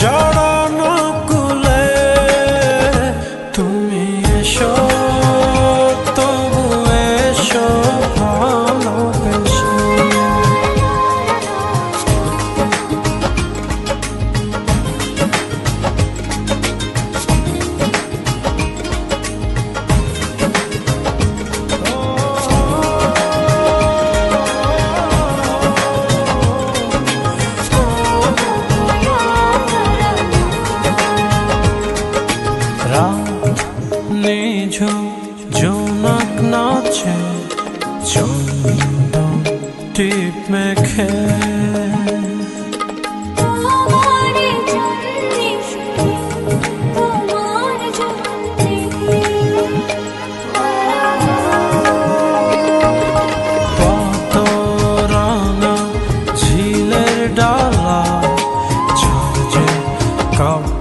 জড় মেঝো জোনাক নাচে চন্দ টিপ মেখে। ডালা কাপ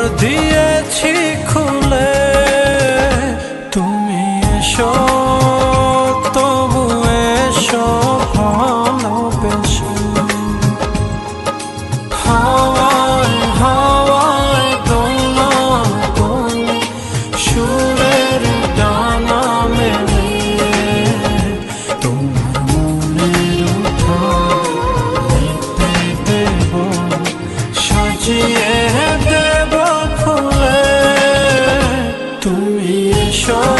দ্বার দিয়েছি খুলে, তুমি এসো, তবু এসো, ভালোবেসো। হাওয়ায় হাওয়ায় দোলা দোল, সুরের ডানা মেলে, তোমার মনের উঠা সাজিয়ে show.